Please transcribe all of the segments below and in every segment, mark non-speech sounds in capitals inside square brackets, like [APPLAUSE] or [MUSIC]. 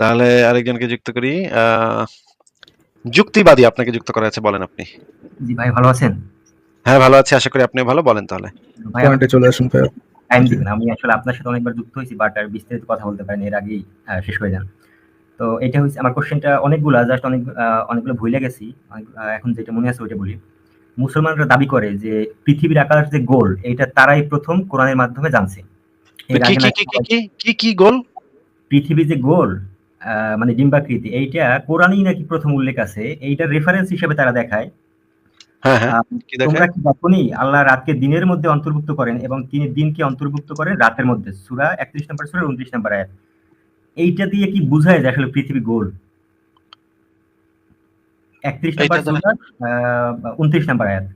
তাহলে আরেকজনকে যুক্ত করি। আহ, যুক্তিবাদী আপনাকে যুক্ত করা আছে বলেন আপনি। জি ভাই ভালো আছেন? হ্যাঁ ভালো আছি আশা করি আপনি ভালো বলেন তাহলে। ভাই পয়েন্টে চলে আসুন ভাইয়া টাইম দিবেন আমি আসলে আপনার সাথে অনেকবার যুক্ত হয়েছি বাট আর বিস্তারিত কথা বলতে পারিনি এর আগেই শেষ হয়ে যান। তো এটা হচ্ছে আমার কোশ্চেনটা অনেকগুলো জাস্ট অনেক অনেকগুলো ভুলে গেছি এখন যেটা মনে আছে ওইটা বলি। মুসলমানরা দাবি করে যে পৃথিবীর আকার যে গোল এটা তারাই প্রথম কোরআনের মাধ্যমে জানছে। কি কি কি কি কি কি কি গোল? পৃথিবী যে গোল মানে ডিম্বাকৃতি এইটা কোরআনেই নাকি প্রথম উল্লেখ আছে এইটা রেফারেন্স হিসেবে তারা দেখায়। হ্যাঁ হ্যাঁ তোমরা কি আল্লাহ রাতকে দিনের মধ্যে অন্তর্ভুক্ত করেন এবং তিনি দিনকে অন্তর্ভুক্ত করেন রাতের মধ্যে। সূরা 31 নম্বর সূরা 29 নম্বর আয়াত। এইটা দিয়ে কি বোঝায় যে আসলে পৃথিবী গোল? 31 নম্বর সূরা 29 নম্বর আয়াত।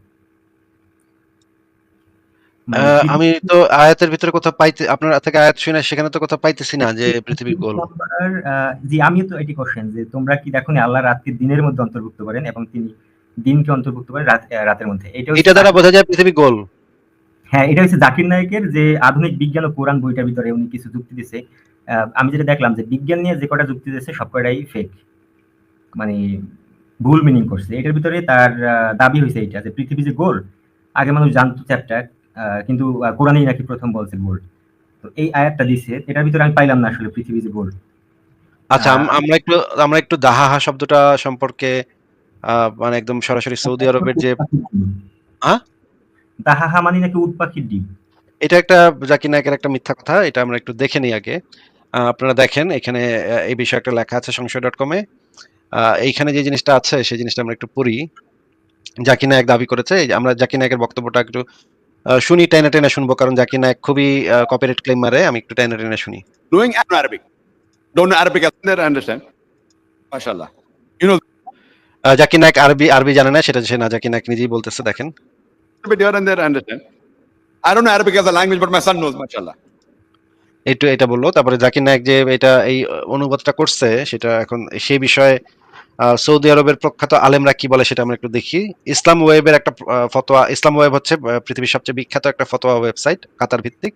আমি তো আয়াতের ভিতরে কোথাও পাইতে আপনার থেকে আয়াত শুনে সেখানে তো কোথাও পাইতেছি না যে পৃথিবী গোল জি আমি তো এটি কোশ্চেন যে তোমরা কি দেখো আল্লাহ রাতকে দিনের মধ্যে অন্তর্ভুক্ত করেন এবং তিনি দিনকে অন্তর্ভুক্ত করেন রাতের মধ্যে। এটা এটা দ্বারা বোঝা যায় পৃথিবী গোল হ্যাঁ এটা হচ্ছে জাকির নায়কের যে আধুনিক বিজ্ঞান ও কোরআন বইটার ভিতরে উনি কিছু যুক্তি দিছে আমি যেটা দেখলাম যে বিজ্ঞান নিয়ে যে কটা যুক্তি দিয়েছে সব কটাই ফেক মানে ভুল মিনিং করছে। এটার ভিতরে তার দাবি হয়েছে এটা যে পৃথিবী যে গোল আগে মানুষ জানতো চ্যাপ্টার কিন্তু কোরআনেই নাকি প্রথম বলছে গোল তো এই আয়াতটা দিছে এটার ভিতরে আমি পাইলাম না আসলে পৃথিবী যে গোল আচ্ছা আমরা একটু আমরা একটু দাহাহা শব্দটা সম্পর্কে মানে একদম সরাসরি সৌদি আরবের যে হ্যাঁ? দাহাহা মানে নাকি উট পাখির ডিম। এটা একটা জাকির নায়কের একটা মিথ্যা কথা এটা আমরা একটু দেখে নিই আগে। আপনারা দেখেন এখানে এই বিষয়ে একটা লেখা আছে সংশয় ডট কমে এইখানে যে জিনিসটা আছে সেই জিনিসটা আমরা একটু পড়ি। জাকির নায়ক দাবি করেছে আমরা জাকির নায়কের বক্তব্যটা একটু শুনি টাইনা টাইনা শুনব কারণ জাকির নায়ক খুবই কপিরাইট ক্লেম মারে আমি একটু টাইনা টাইনা শুনি। Knowing an Arabic don't know Arabic I understand মাশাআল্লাহ। ইউ নো জাকির নায়ক আরবি আরবি জানে না সেটা সে না জাকির নায়ক নিজেই বলতেছে দেখেন। আরবি dear and there understand I don't know Arabic as a language but my son knows মাশাআল্লাহ। এটা এটা বলল তারপরে জাকির নায়ক যে এটা এই অনুবাদটা করছে সেটা এখন সেই বিষয়ে সৌদি আরবের প্রখ্যাত আলেমরা কি বলে সেটা আমরা একটু দেখি। ইসলাম ওয়েবের একটা ফতোয়া, ইসলাম ওয়েব হচ্ছে পৃথিবীর সবচেয়ে বিখ্যাত একটা ফতোয়া ওয়েবসাইট কাতার ভিত্তিক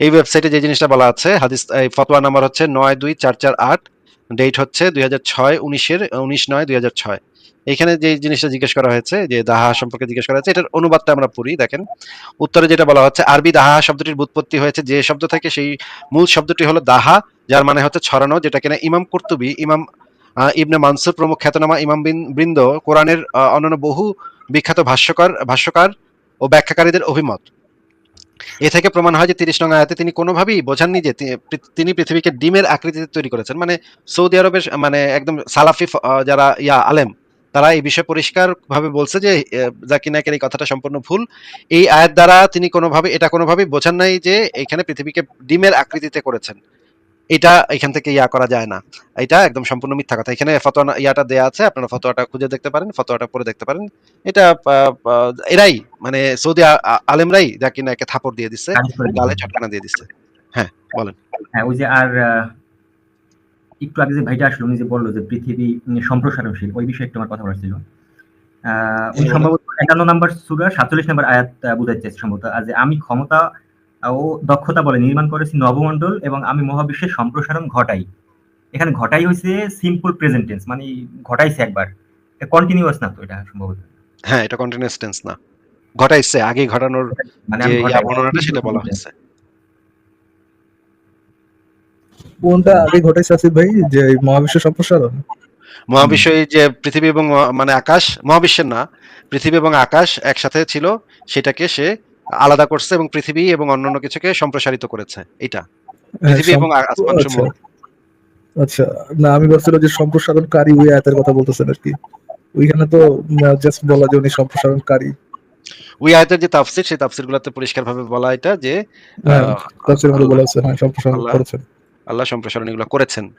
এই ওয়েবসাইটে যে জিনিসটা বলা আছে, হাদিস, এই ফতোয়া নাম্বার হচ্ছে নয় দুই চার চার আট, ডেট হচ্ছে দুই হাজার ছয়, উনিশের, উনিশ নয় দুই হাজার ছয়। এখানে যে জিনিসটা জিজ্ঞেস করা হয়েছে, যে দাহা সম্পর্কে জিজ্ঞেস করা হয়েছে, এটার অনুবাদটা আমরা পড়ি, দেখেন। উত্তরে যেটা বলা হচ্ছে, আরবি দাহা শব্দটির বুৎপত্তি হয়েছে, যে শব্দ থেকে সেই মূল শব্দটি হলো দাহা, যার মানে হচ্ছে ছড়ানো, যেটা কিনা ইমাম কুর্তুবি, ইমাম ইবনে মানসুর প্রমুখ খ্যাতনামা ইমাম বিন- বৃন্দ কোরআনের অন্যান্য বহু বিখ্যাত ভাষ্যকার ভাষ্যকার ও ব্যাখ্যাকারীদের অভিমত। এ থেকে প্রমাণ হয় যে তিরিশ নং আয়াতে তিনি কোনোভাবেই বোঝাননি যে তিনি পৃথিবীকে ডিমের আকৃতিতে তৈরি করেছেন। মানে সৌদি আরবের মানে একদম সালাফি যারা ইয়া আলেম, তারা এই বিষয়ে পরিষ্কার ভাবে বলছে যে জাকির নায়কের এই কথাটা সম্পূর্ণ ভুল। এই আয়াত দ্বারা তিনি কোনোভাবে, এটা কোনোভাবেই বোঝান নাই যে এখানে পৃথিবীকে ডিমের আকৃতিতে করেছেন। এটা এখান থেকে ইয়া করা যায় না। এটা একদম সম্পূর্ণ মিথ্যা কথা। এখানে ফতোয়া ইয়াটা দেয়া আছে আপনারা ফতোয়াটা খুঁজে দেখতে পারেন ফতোয়াটা পড়ে দেখতে পারেন। এটা এরাই মানে সৌদি আলেমরাই জাকির নায়কে থাপড় দিয়ে দিচ্ছে। গালে চটকানা দিয়ে দিচ্ছে। হ্যাঁ বলেন। হ্যাঁ ওই যে আর একটু আগে যে ভাইটা আসলো উনি যে বলল যে পৃথিবী সম্প্রসারণশীল ওই বিষয়ে একটু আমার কথা বলার ছিল। আহ, উনি সম্ভবত একান্ন নম্বর সুরা সাতচল্লিশ নম্বর আয়াত আহ, বুঝাইতে চাইছে সম্ভবত। আর যে আমি ক্ষমতা ও দক্ষতা বলে নির্মাণ করেছি নবমণ্ডল এবং আমি মহাবিশ্বের সম্প্রসারণ ঘটাই। এখানে ঘটাই হয়েছে সিম্পল প্রেজেন্ট টেন্স মানে ঘটাইছে একবার। কন্টিনিউয়াস না তো এটা সম্ভবত? হ্যাঁ এটা কন্টিনিউয়াস টেন্স না। ঘটাইছে আগে ঘটানোর মানে যে বর্ণনাটা সেটা বলা হয়েছে। কোনটা আগে ঘটেছে আসিফ ভাই? যে মহাবিশ্ব সম্প্রসারণ? মহাবিশ্ব যে পৃথিবী এবং মানে আকাশ মহাবিশ্বের না পৃথিবী এবং আকাশ একসাথে ছিল সেটাকে সে আলাদা করছে এবং পৃথিবী এবং অন্যান্য কিছুকে সম্প্রসারিত করেছে। এটা হ্যাঁ, পৃথিবী এবং আসমান আচ্ছা সমূহ আচ্ছা। না আমি ভাবছিলাম যে সম্প্রসারণকারী ওই আয়াতের কথা বলতেছেন আর কি। ওইখানে তো জাস্ট বলা যে উনি সম্প্রসারণকারী। ওই আয়াতের যে তাফসির সেই তাফসির গুলাতে পরিষ্কার ভাবে বলা এটা যে হ্যাঁ বলা আছে হ্যাঁ সম্প্রসারণ আল্লাহ- করেছেন। আল্লাহ সম্প্রসারণ এগুলো করেছেন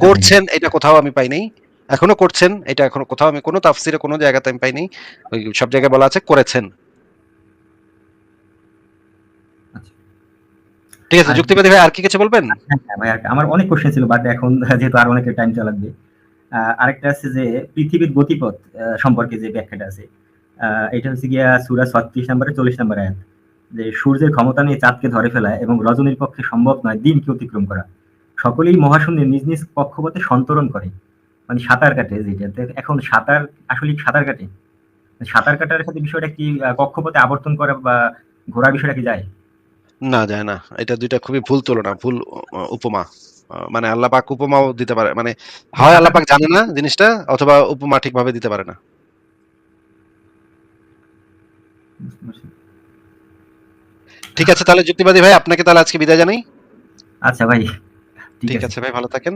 করছেন এটা কোথাও আমি পাই নাই। এখনও করছেন এটা এখনও কোথাও আমি কোনো তাফসিরে কোনো জায়গাতে আমি পাইনি ওই সব জায়গায় বলা আছে করেছেন। ঠিক আছে যুক্তিবাদী ভাই আর কি কিছু বলবেন? হ্যাঁ, হ্যাঁ, ভাই, আমার অনেক কোশ্চেন ছিল বাট এখন যেহেতু আর অনেকের টাইম লাগবে আরেকটা আছে যে পৃথিবীর গতিপথ সম্পর্কে যে ব্যাখ্যাটা আছে এটা হচ্ছে গিয়া সুরা ছত্রিশ নম্বরে চল্লিশ নম্বর আয়াত যে সূর্যের ক্ষমতা নিয়ে চাঁদকে ধরে ফেলা এবং রজনীর পক্ষে সম্ভব নয় দিনকে অতিক্রম করা। সকলেই মহাশূন্যে নিজ নিজ কক্ষপথে সন্তরণ করে। মানে সাঁতার কাটে যেটা। এখন সাঁতার আসলে সাঁতার কাটে। সাঁতার কাটার সাথে বিষয়টা কি কক্ষপথে আবর্তন করা বা ঘোরার বিষয়টা কি যায়? না যায় না। এটা দুইটা খুবই ভুল তুলনা ভুল উপমা। মানে আল্লাহ পাক উপমাও দিতে পারে মানে হয় আল্লাহ পাক জানে না জিনিসটা অথবা উপমা ঠিকভাবে দিতে পারে না। ঠিক আছে তাহলে যুক্তিবাদী ভাই আপনাকে তাহলে আজকে বিদায় জানাই। আচ্ছা ভাই ঠিক ঠিক আছে। আছে ভাই ভালো থাকেন।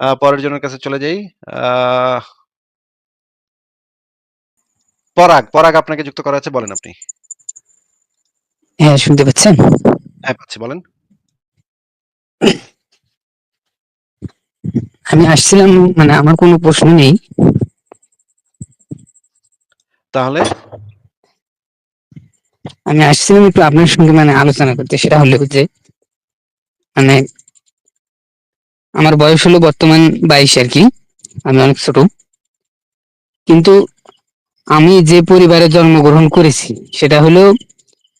আহ, পরের জনের কাছে চলে যাই। আহ, পরাগ পরাগ আপনাকে যুক্ত করা আছে বলেন আপনি। হ্যাঁ শুনতে পাচ্ছেন? হ্যাঁ পাচ্ছি বলেন। আমি আসছিলাম মানে আমার কোনো প্রশ্ন নেই। তাহলে? আমি আসছিলাম একটু আপনার সঙ্গে মানে আলোচনা করতে সেটা হলো যে মানে আমার বয়স হলো বর্তমান বাইশ আর কি আমি অনেক ছোট। কিন্তু আমি যে পরিবারে জন্মগ্রহণ করেছি সেটা হলো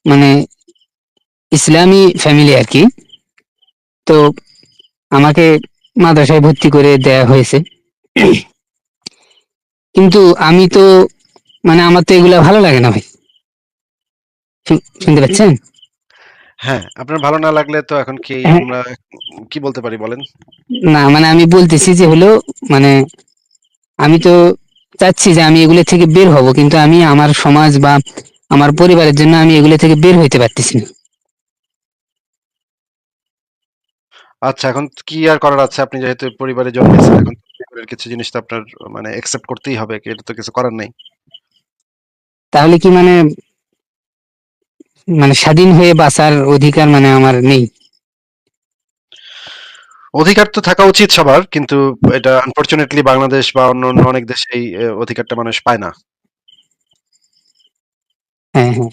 মানে ইসলামী ফ্যামিলি আর কি। তো আমাকে মাদ্রাসায় ভর্তি করে দেয়া হয়েছে। কিন্তু আমি তো মানে আমার তো এগুলা ভালো লাগে না ভাই। শুনতে পাচ্ছেন? হ্যাঁ আপনার ভালো না লাগলে তো এখন কি হ্যাঁ। আমরা কি বলতে পারি বলেন? না মানে আমি বলতেছি যে হলো মানে আমি তো চাচ্ছি যে আমি এগুলো থেকে বের হব কিন্তু আমি আমার সমাজ বা আমার পরিবারের জন্য আমি এগুলো থেকে বের হইতে পারতেছি না। আচ্ছা এখন কি আর করার আছে? আপনি যেহেতু পরিবারে জন্মেছেন এখন পরিবারের কিছু জিনিস তো আপনার মানে একসেপ্ট করতেই হবে এটা তো কিছু করার নেই। তাহলে কি মানে মানে স্বাধীন হয়ে বাঁচার অধিকার মানে আমার নেই? অধিকার তো থাকা উচিত সবার কিন্তু এটা আনফরচুনেটলি বাংলাদেশ বা অন্য অন্য অনেক দেশে এই অধিকারটা মানুষ পায় না। হ্যাঁ হ্যাঁ।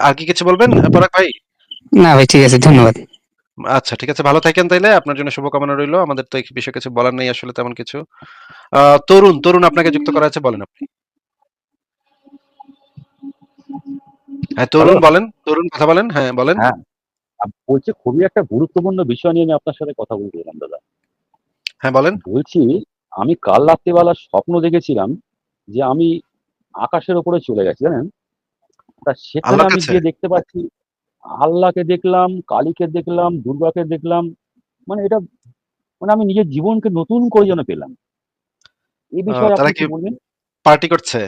আর কি কিছু বলবেন পরাগ ভাই? না ভাই ঠিক আছে ধন্যবাদ। আচ্ছা ঠিক আছে ভালো থাকেন তাইলে আপনার জন্য শুভকামনা রইল। আমাদের তো এই বিষয়ে কিছু বলার নেই আসলে তেমন কিছু। আহ, তরুণ তরুণ আপনাকে যুক্ত করা আছে বলেন আপনি। হ্যাঁ তরুণ বলেন তরুণ কথা বলেন হ্যাঁ বলেন। হ্যাঁ। বলছি খুবই একটা গুরুত্বপূর্ণ বিষয় নিয়ে আমি আপনার সাথে কথা বলতে এলাম দাদা। হ্যাঁ বলেন। বলছি আমি কাল রাত্রিবেলা স্বপ্ন দেখেছিলাম যে আমি আকাশের উপরে চলে গেছি জানেন? তা সেখানে আমি? গিয়ে দেখতে পাচ্ছি আল্লাহকে দেখলাম কালীকে দেখলাম দুর্গাকে দেখলাম মানে এটা মানে আমি নিজের জীবনকে নতুন করে যেন পেলাম। এই বিষয়ে আপনি কি বলবেন? পার্টি করছে?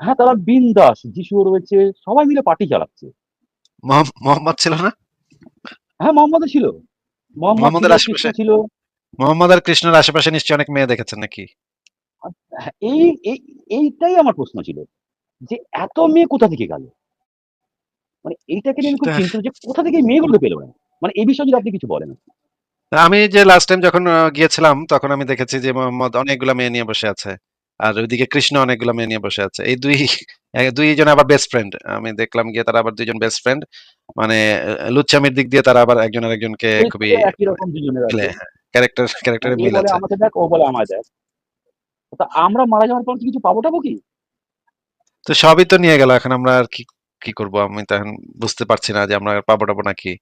হ্যাঁ তারা বিন্দাস যিশু রয়েছে সবাই মিলে পার্টি চালাচ্ছে। মোহাম্মদ ছিল না? হ্যাঁ মোহাম্মদ ছিল। মোহাম্মদ মোহাম্মদের ছিল, আশেপাশে? ছিল। মোহাম্মদ আর কৃষ্ণের আশেপাশে নিশ্চয়ই অনেক মেয়ে দেখেছেন নাকি? হ্যাঁ, এই এই এইটাই আমার প্রশ্ন ছিল যে এত মেয়ে কোথা থেকে গেল? মানে এইটাকে নিয়ে খুব চিন্তিত যে কোথা থেকে মেয়েগুলো পেল মানে এই বিষয়ে যদি আপনি কিছু বলেন। আমি যে লাস্ট টাইম যখন গিয়েছিলাম তখন আমি দেখেছি যে মোহাম্মদ অনেকগুলা মেয়ে নিয়ে বসে আছে। আর ওইদিকে কৃষ্ণ অনেকগুলা মেয়ে নিয়ে বসে আছে। এই দুই দুইজন আবার বেস্ট ফ্রেন্ড আমি দেখলাম গিয়ে তারা আবার দুইজন বেস্ট ফ্রেন্ড মানে আহ, লুচ্চামির দিক দিয়ে তারা আবার একজন আরেকজনকে খুবই ক্যারেক্টার ক্যারেক্টারে মিল আছে। আমাকে দেখ ও বলে আমায় দেখ। আমরা মারা যাওয়ার পর কিছু পাবো টাবো কি তো সবই তো নিয়ে গেল এখন আমরা আর কি কি করব? আমি তো এখন বুঝতে পারছি না যে আমরা পাবো টাবো নাকি।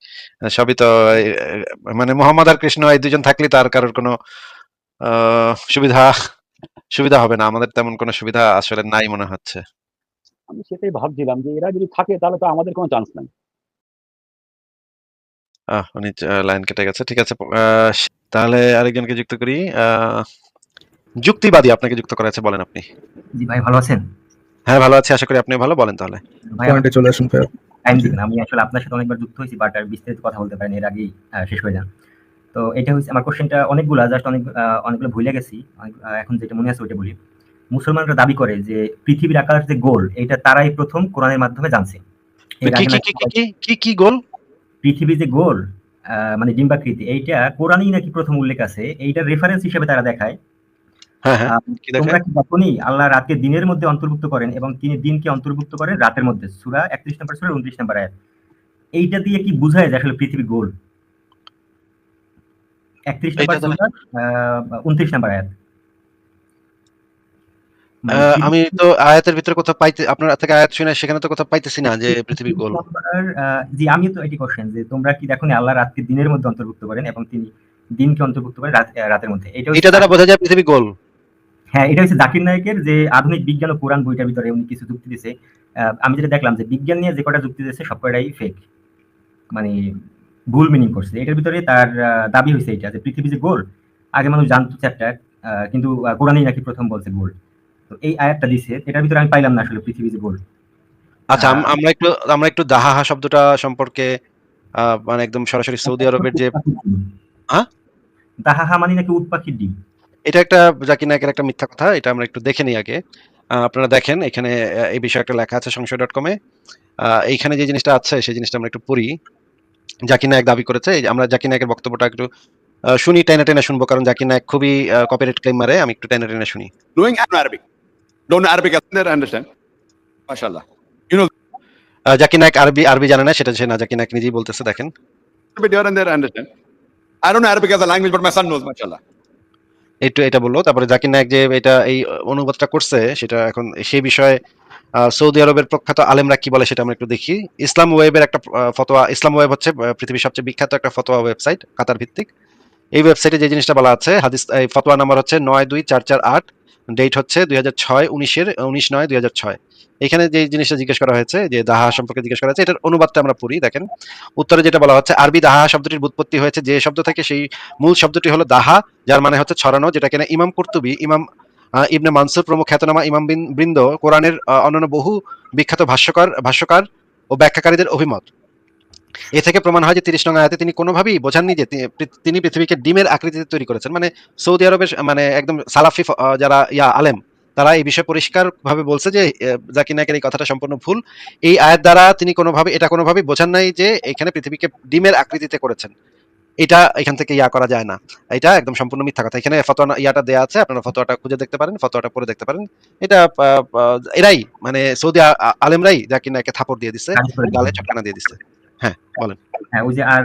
সবই তো মানে মোহাম্মদ আর কৃষ্ণ এই দুজন থাকলে তার কারোর কোনো সুবিধা সুবিধা হবে না। আমাদের তেমন কোনো সুবিধা আসলে নাই মনে হচ্ছে। আমি সেটাই ভাবছিলাম যে এরা যদি থাকে তাহলে তো আমাদের কোনো চান্স নাই। আহ উনি লাইন কেটে গেছে। ঠিক আছে আহ, তাহলে আরেকজনকে যুক্ত করি। আহ, যুক্তিবাদী আপনাকে যুক্ত করা আছে বলেন আপনি। জি ভাই ভালো আছেন? হ্যাঁ ভালো আছি আশা করি আপনি ভালো। বলেন তাহলে। পয়েন্টে চলে আসুন দিবেন আমি আসলে আপনার সাথে অনেকবার যুক্ত হয়েছি বাট আর বিস্তারিত কথা বলতে পারিনি এর আগেই শেষ হয়ে যান। তো এটা হচ্ছে আমার কোশ্চেনটা অনেকগুলা জাস্ট অনেক অনেকগুলো ভুলে গেছি। এখন যেটা মনে আছে ওইটা বলি। মুসলমানরা দাবি করে যে পৃথিবীর আকার যে গোল এটা তারাই প্রথম কোরআনের মাধ্যমে জানছে। কি কি কি কি কি কি কি গোল? পৃথিবী যে গোল আহ, মানে ডিম্বাকৃতি এইটা কোরআনই নাকি প্রথম উল্লেখ আছে এইটার রেফারেন্স হিসেবে তারা দেখায়। তোমরা কি দেখোনি? আল্লাহ রাতকে দিনের মধ্যে অন্তর্ভুক্ত করেন এবং তিনি দিনকে অন্তর্ভুক্ত করেন রাতের মধ্যে। সূরা 31 নম্বর সূরা 29 নম্বর আয়াত। এইটা দিয়ে কি বোঝায় যে আসলে পৃথিবী গোল? 31 নম্বর সূরা 29 নম্বর আয়াত। মানে আমি তো আয়াতের ভিতরে কোথাও পাইতে আপনার থেকে আয়াত শুনে সেখানে তো কোথাও পাইতেছি না যে পৃথিবী গোল। জি আমি তো এটি কোশ্চেন যে তোমরা কি দেখো আল্লাহ রাতকে দিনের মধ্যে অন্তর্ভুক্ত করেন এবং তিনি দিনকে অন্তর্ভুক্ত করেন আহ, রাতের মধ্যে? এটা এটা দ্বারা বোঝা যায় পৃথিবী গোল। হ্যাঁ এটা হচ্ছে জাকির নায়কের যে আধুনিক বিজ্ঞান ও কোরআন বইটার ভিতরে উনি কিছু যুক্তি দিয়েছে। আমি যেটা দেখলাম যে বিজ্ঞান নিয়ে যে কটা যুক্তি দিয়েছে সব কটাই ফেক মানে ভুল মিনিং করছে। এটার ভিতরে তার দাবি হয়েছে এটা যে পৃথিবী যে গোল আগে মানুষ জানতো চ্যাপ্টার কিন্তু কোরআনেই নাকি প্রথম বলছে গোল। তো এই আয়াতটা দিছে এটার ভিতরে আমি পাইলাম না আসলে পৃথিবী যে গোল। আচ্ছা আম- আমরা একটু আমরা একটু দাহাহা শব্দটা সম্পর্কে মানে একদম সরাসরি সৌদি আরবের যে হ্যাঁ? দাহাহা মানে নাকি উট পাখির ডিম? এটা একটা জাকির নায়কের একটা মিথ্যা কথা এটা আমরা একটু দেখে নিই আগে আপনারা দেখেন এখানে এই বিষয়ে একটা লেখা আছে সংশয় ডট কমে এইখানে যে জিনিসটা আছে সেই জিনিসটা আমরা একটু পড়ি জাকির নায়ক দাবি করেছে আমরা জাকির নায়কের বক্তব্যটা একটু শুনি টেনে টেনে শুনব কারণ জাকির নায়ক খুবই কপিরাইট ক্লেম মারে আমি একটু টেনে টেনে শুনি I know Arabic. Don't know Arabic, I understand. Zakir Naik আরবি আরবি জানে না সেটা সে না জাকির নায়ক নিজেই বলতেছে দেখেন I don't know Arabic as a language, but my son knows. একটু এটা বলল। তারপরে জাকির নায়ক যে এটা এই অনুবাদটা করছে, সেটা এখন সেই বিষয়ে সৌদি আরবের প্রখ্যাত আলেমরা কি বলে সেটা আমরা একটু দেখি। ইসলাম ওয়েবের একটা ফতোয়া, ইসলাম ওয়েব হচ্ছে পৃথিবীর সবচেয়ে বিখ্যাত একটা ফতোয়া ওয়েবসাইট কাতার ভিত্তিক এই ওয়েবসাইটে যে জিনিসটা বলা আছে, হাদিস, এই ফতোয়া নাম্বার হচ্ছে নয় দুই চার চার আট ডেট হচ্ছে দুই হাজার ছয়, উনিশের উনিশ নয়, দুই হাজার ছয়। এখানে যে জিনিসটা জিজ্ঞেস করা হয়েছে, যে দাহা সম্পর্কে জিজ্ঞেস করা হয়েছে, এটার অনুবাদটা আমরা পড়ি, দেখেন। উত্তরে যেটা বলা হচ্ছে, আরবি দাহা শব্দটির উৎপত্তি হয়েছে, যে শব্দ থেকে সেই মূল শব্দটি হলো দাহা, যার মানে হচ্ছে ছড়ানো, যেটা কিনা ইমাম কুর্তুবি, ইমাম ইবনে মানসুর প্রমুখ খ্যাতনামা ইমাম বিন- বৃন্দ, কোরআনের অন্যান্য বহু বিখ্যাত ভাষ্যকার ভাষ্যকার ও ব্যাখ্যাকারীদের অভিমত। এ থেকে প্রমাণ হয় যে তিরিশ নং আয়াতে তিনি কোনোভাবেই বোঝাননি যে তিনি পৃথিবীকে ডিমের আকৃতিতে তৈরি করেছেন। মানে সৌদি আরবের মানে একদম সালাফি যারা ইয়া আলেম তারা এই বিষয়ে পরিষ্কার ভাবে বলছে যে জাকির নায়কের এই কথাটা সম্পূর্ণ ভুল। এই আয়াত দ্বারা তিনি কোনোভাবে এটা কোনোভাবে বোঝান নাই যে এখানে পৃথিবীকে ডিমের আকৃতিতে করেছেন। এটা এখান থেকে ইয়া করা যায় না। এটা একদম সম্পূর্ণ মিথ্যা কথা। এখানে ফতোয়া ইয়াটা দেয়া আছে আপনারা ফতোয়াটা খুঁজে দেখতে পারেন ফতোয়াটা পড়ে দেখতে পারেন। এটা এরাই মানে সৌদি আলেমরাই জাকির নায়কে থাপড় দিয়ে দিচ্ছে গালে। চটকানা দিয়ে দিচ্ছে হ্যাঁ বলেন। হ্যাঁ ওই যে আর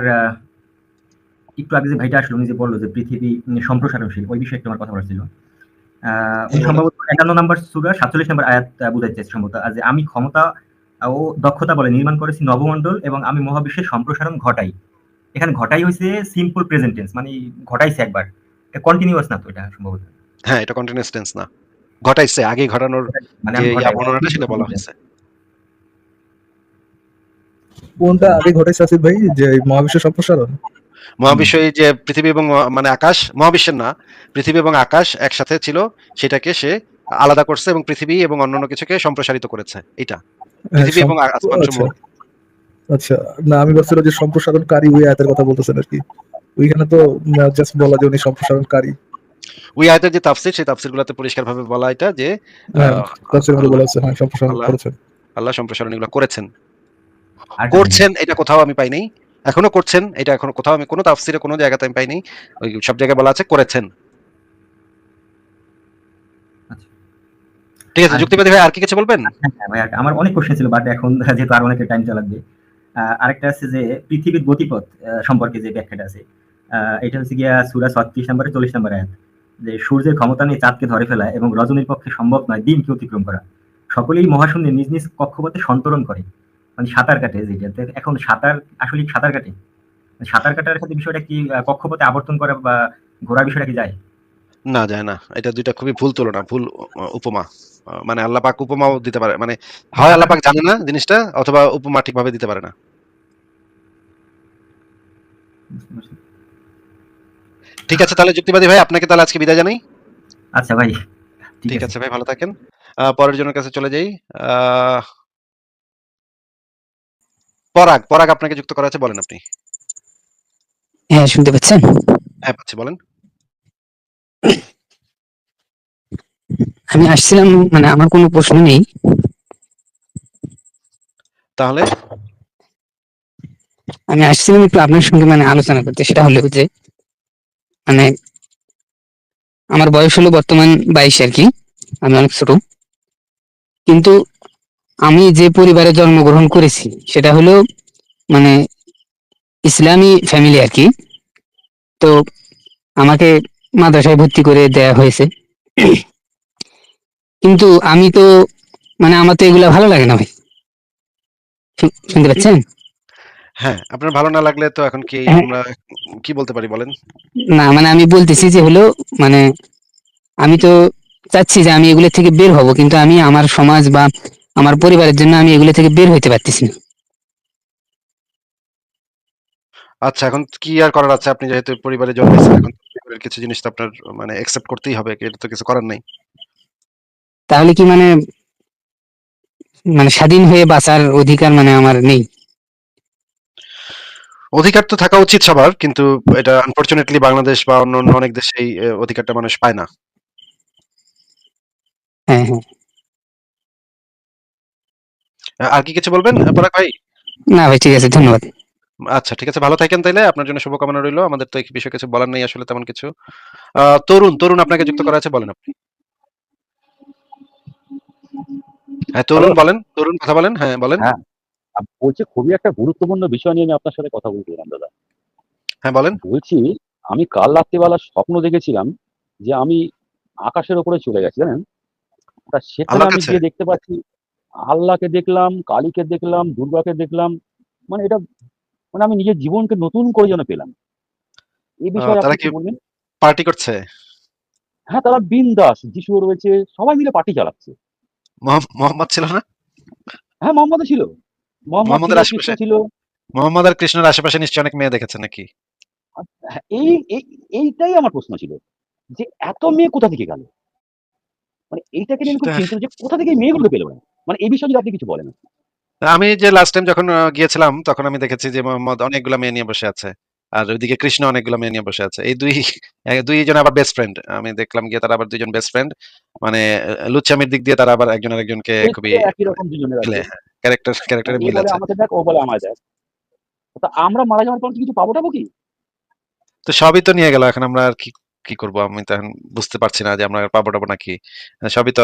একটু আগে যে ভাইটা আসলো উনি যে বলল যে পৃথিবী সম্প্রসারণশীল ওই বিষয়ে একটু আমার কথা বলা ছিল। উনি সম্ভবত একান্ন নম্বর সুরা সাতচল্লিশ নম্বর আয়াত চাইছে সম্ভবত। যে আমি ক্ষমতা ও দক্ষতা বলে নির্মাণ করেছি নবমণ্ডল এবং আমি মহাবিশ্বের সম্প্রসারণ ঘটাই। এখানে ঘটাই হয়েছে সিম্পল প্রেজেন্ট টেন্স মানে ঘটাইছে একবার। এটা কন্টিনিউয়াস না তো এটা সম্ভবত? হ্যাঁ এটা কন্টিনিউয়াস টেন্স না। ঘটাইছে আগে ঘটানোর মানে বর্ণনাটা সেটা বলা হয়েছে। কোনটা আগে ঘটেছে আসিফ ভাই? যে মহাবিশ্ব সম্প্রসারণ? মহাবিশ্ব যে পৃথিবী এবং মানে আকাশ মহাবিশ্বের না পৃথিবী এবং আকাশ একসাথে ছিল সেটাকে সে আলাদা করছে এবং পৃথিবী এবং অন্যান্য কিছুকে সম্প্রসারিত করেছে এটা হ্যাঁ, পৃথিবী এবং আচ্ছা। আচ্ছা না আমি ভাবছিলাম যে সম্প্রসারণকারী ওই আয়াতের কথা বলতেছেন আর কি। ওইখানে তো জাস্ট বলা যে উনি সম্প্রসারণকারী। ওই আয়াতের যে তাফসির সেই তাফসির গুলাতে পরিষ্কার ভাবে বলা এটা যে হ্যাঁ মধ্যে বলা আছে হ্যাঁ সম্প্রসারণ আল্লাহ- করেছেন। আল্লাহ সম্প্রসারণ এগুলো করেছেন। করছেন এটা কোথাও আমি পাইনি এখনও করছেন এটা এখনও কোথাও আমি কোনো তাফসিরে কোনো জায়গাতে আমি পাইনি ওই সব জায়গায় বলা আছে করেছেন। আচ্ছা। ঠিক আছে যুক্তিবাদী ভাই আর কি কিছু বলবেন? হ্যাঁ আর- আমার অনেক কোশ্চেন ছিল বাট এখন যেহেতু আর অনেকের টাইমটা লাগবে আহ, আরেকটা আছে যে পৃথিবীর গতিপথ সম্পর্কে যে ব্যাখ্যাটা আছে এটা হচ্ছে গিয়া সুরা ছত্রিশ নম্বরে চল্লিশ নম্বর আয়াত যে সূর্যের ক্ষমতা নিয়ে চাঁদকে ধরে ফেলা এবং রজনীর পক্ষে সম্ভব নয় দিনকে অতিক্রম করা। সকলেই মহাশূন্যে নিজ নিজ কক্ষপথে সন্তরণ করে। মানে সাঁতার কাটে যেটা এখন সাঁতার আসলে সাঁতার কাটে। সাঁতার কাটার সাথে বিষয়টা কি কক্ষপথে আবর্তন করা বা ঘোরার বিষয়টা কি যায়? না যায় না। এটা দুইটা খুবই ভুল তুলনা ভুল উপমা। মানে আল্লাহ পাক উপমাও দিতে পারে মানে হয় আল্লাহ পাক জানে না জিনিসটা অথবা উপমা ঠিকভাবে দিতে পারে না। ঠিক আছে তাহলে যুক্তিবাদী ভাই আপনাকে তাহলে আজকে বিদায় জানাই। আচ্ছা ভাই ঠিক আছে ভাই ভালো থাকেন। আহ, পরের জনের কাছে চলে যাই। আহ, পরাগ পরাগ আপনাকে যুক্ত করা আছে বলেন আপনি। হ্যাঁ শুনতে পাচ্ছেন? হ্যাঁ পাচ্ছি বলেন। আমি আসছিলাম মানে আমার কোনো প্রশ্ন নেই। তাহলে? আমি আসছিলাম একটু আপনার সঙ্গে মানে আলোচনা করতে সেটা হলো যে মানে আমার বয়স হলো বর্তমান বাইশ আর কি আমি অনেক ছোট। কিন্তু আমি যে পরিবারে জন্মগ্রহণ করেছি সেটা হলো মানে ইসলামী ফ্যামিলি আর কি। তো আমাকে মাদ্রাসায় ভর্তি করে দেয়া হয়েছে। কিন্তু আমি তো মানে আমার তো এগুলা ভালো লাগে না ভাই। শুনতে পাচ্ছেন? হ্যাঁ আপনার ভালো না লাগলে তো এখন কি হ্যাঁ। আমরা কি বলতে পারি বলেন? না মানে আমি বলতেছি যে হলো মানে আমি তো চাচ্ছি যে আমি এগুলো থেকে বের হব কিন্তু আমি আমার সমাজ বা আমার পরিবারের জন্য আমি এগুলো থেকে বের হইতে পারতেছি না। আচ্ছা এখন কি আর করার আছে? আপনি যেহেতু পরিবারে জন্মেছেন এখন পরিবারের কিছু জিনিস তো আপনার মানে অ্যাকসেপ্ট করতেই হবে এটা তো কিছু করার নেই। তাহলে কি মানে মানে স্বাধীন হয়ে বাঁচার অধিকার মানে আমার নেই? অধিকার তো থাকা উচিত সবার কিন্তু এটা আনফরচুনেটলি বাংলাদেশ বা অন্য অন্য অনেক দেশে এই অধিকারটা মানুষ পায় না। হ্যাঁ হ্যাঁ। আর কি কিছু বলবেন পরাগ ভাই? না ভাই ঠিক আছে ধন্যবাদ। আচ্ছা ঠিক আছে ভালো থাকেন তাইলে। আপনার জন্য শুভকামনা রইল। আমাদের তো এই বিষয়ে কিছু বলার নেই আসলে তেমন কিছু। আহ, তরুণ তরুণ আপনাকে যুক্ত করা আছে বলেন আপনি। হ্যাঁ তরুণ বলেন। তরুণ কথা বলেন। হ্যাঁ বলেন। হ্যাঁ। বলছি খুবই একটা গুরুত্বপূর্ণ বিষয় নিয়ে আমি আপনার সাথে কথা বলছিলাম দাদা। হ্যাঁ বলেন। বলছি আমি কাল রাত্রিবেলা স্বপ্ন দেখেছিলাম যে আমি আকাশের উপরে চলে গেছি জানেন? তা সেখানে আমি গিয়ে দেখতে পাচ্ছি আল্লাহকে দেখলাম কালীকে দেখলাম দুর্গাকে দেখলাম মানে এটা মানে আমি নিজের জীবনকে নতুন করে যেন পেলাম। এই বিষয়ে তারা কি- পার্টি করছে? হ্যাঁ তারা বিন্দাস যিশু রয়েছে সবাই মিলে পার্টি চালাচ্ছে। মোহাম্মদ ছিল না? হ্যাঁ মোহাম্মদ ছিল। মোহাম্মদ মোহাম্মদের আশেপাশে? ছিল। মোহাম্মদ আর কৃষ্ণের আশেপাশে নিশ্চয়ই অনেক মেয়ে দেখেছে নাকি? এই এই- এইটাই আমার প্রশ্ন ছিল যে এত মেয়ে কোথা থেকে গেল? মানে এইটাকে নিয়ে খুব চিন্তিত যে কোথা থেকে মেয়েগুলো পেল মানে এই বিষয়ে যদি আপনি কিছু বলেন। আমি যে লাস্ট টাইম যখন গিয়েছিলাম তখন আমি দেখেছি যে মোহাম্মদ অনেকগুলা মেয়ে নিয়ে বসে আছে। আর ওইদিকে কৃষ্ণ অনেকগুলা মেয়ে নিয়ে বসে আছে। এই দুই [LAUGHS] দুইজন আবার বেস্ট ফ্রেন্ড আমি দেখলাম গিয়ে তারা আবার দুইজন বেস্ট ফ্রেন্ড মানে আহ, লুচ্চামির দিক দিয়ে তারা আবার একজন আরেকজনকে খুবই ক্যারেক্টার ক্যারেক্টারে মিল আছে। আমাকে দেখ ও বলে আমায় দেখ। তা আমরা মারা যাওয়ার পর কিছু পাবো টাবো কি? তো সবই তো নিয়ে গেল। এখন আমরা আর কি কি করব আমি তো এখন বুঝতে পারছি না যে আমরা পাবো টাবো নাকি। সবই তো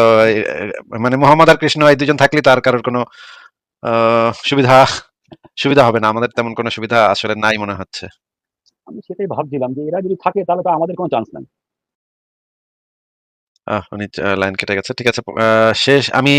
মানে মোহাম্মদ আর কৃষ্ণ এই দুজন থাকলে তো আর কারোর কোনো সুবিধা সুবিধা হবে না। আমাদের তেমন কোনো সুবিধা আসলে নাই মনে হচ্ছে। আমি সেটাই ভাবছিলাম যে এরা যদি থাকে তাহলে তো আমাদের কোনো চান্স নাই। উনি লাইন কেটে গেছে। ঠিক আছে শেষ আমি